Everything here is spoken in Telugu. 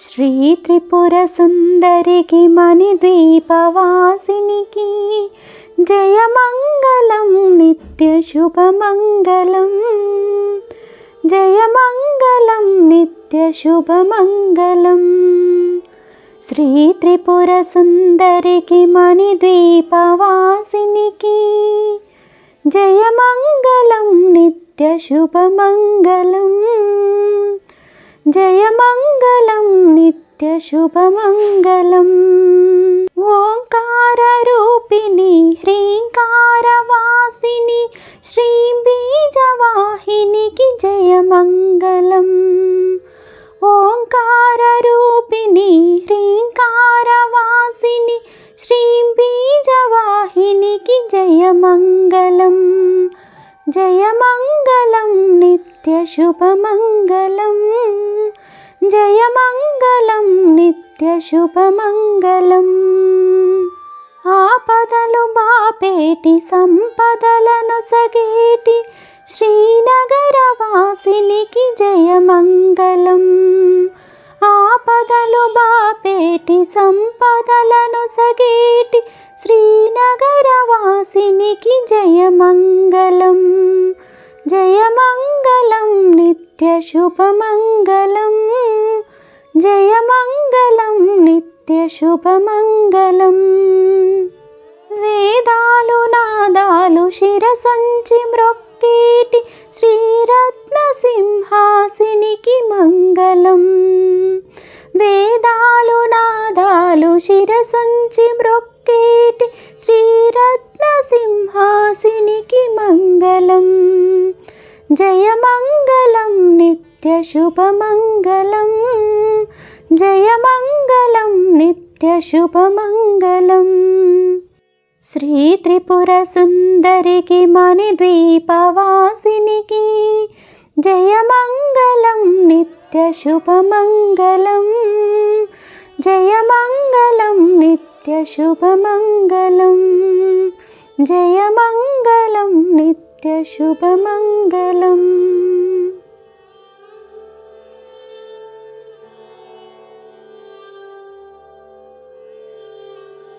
శ్రీ త్రిపుర సుందరికి మణిద్వీపవాసినికి జయమంగళం నిత్య శుభమంగళం జయమంగళం నిత్య శుభమంగళం శ్రీ త్రిపుర సుందరికి మణిద్వీపవాసినికి జయమంగళం నిత్య శుభమంగళం జయమంగళం నిత్య శుభమంగళం. ఓంకార రూపిణి హ్రీంకార వాసిని శ్రీ బీజవాహినికి జయమంగళం. ఓంకార రూపిణి హ్రీంకార వాసిని శ్రీ బీజవాహినికి జయమంగళం. జయమంగళం నిత్య శుభమంగళం. జయమంగళం నిత్యశుభమంగళం ఆపదలు బాపేటి సంపదలను సగేటి శ్రీనగర వాసినికి జయమంగళం. ఆపదలు బాపేటి సంపదలను సగేటి శ్రీనగర వాసినికి జయమంగళం జయమంగళం నిత్యశుభమంగళం జయమంగళం నిత్య శుభమంగళం. వేదాలు నాదాలు శిరసంచి మ్రొక్కేటి శ్రీరత్న సింహాసినికి మంగళం. వేదాలు నాదాలు శిరసంచి మ్రొక్కేటి శ్రీరత్న సింహాసినికి మంగళం. జయమంగళం నిత్య శుభమంగళం. జయమంగళం నిత్యశుభమంగళం శ్రీ త్రిపుర సుందరికి మణిద్వీపవాసినికి జయమంగళం నిత్యశుభమంగళం జయమంగళం నిత్యశుభమంగళం జయమంగళం నిత్యశుభమంగళం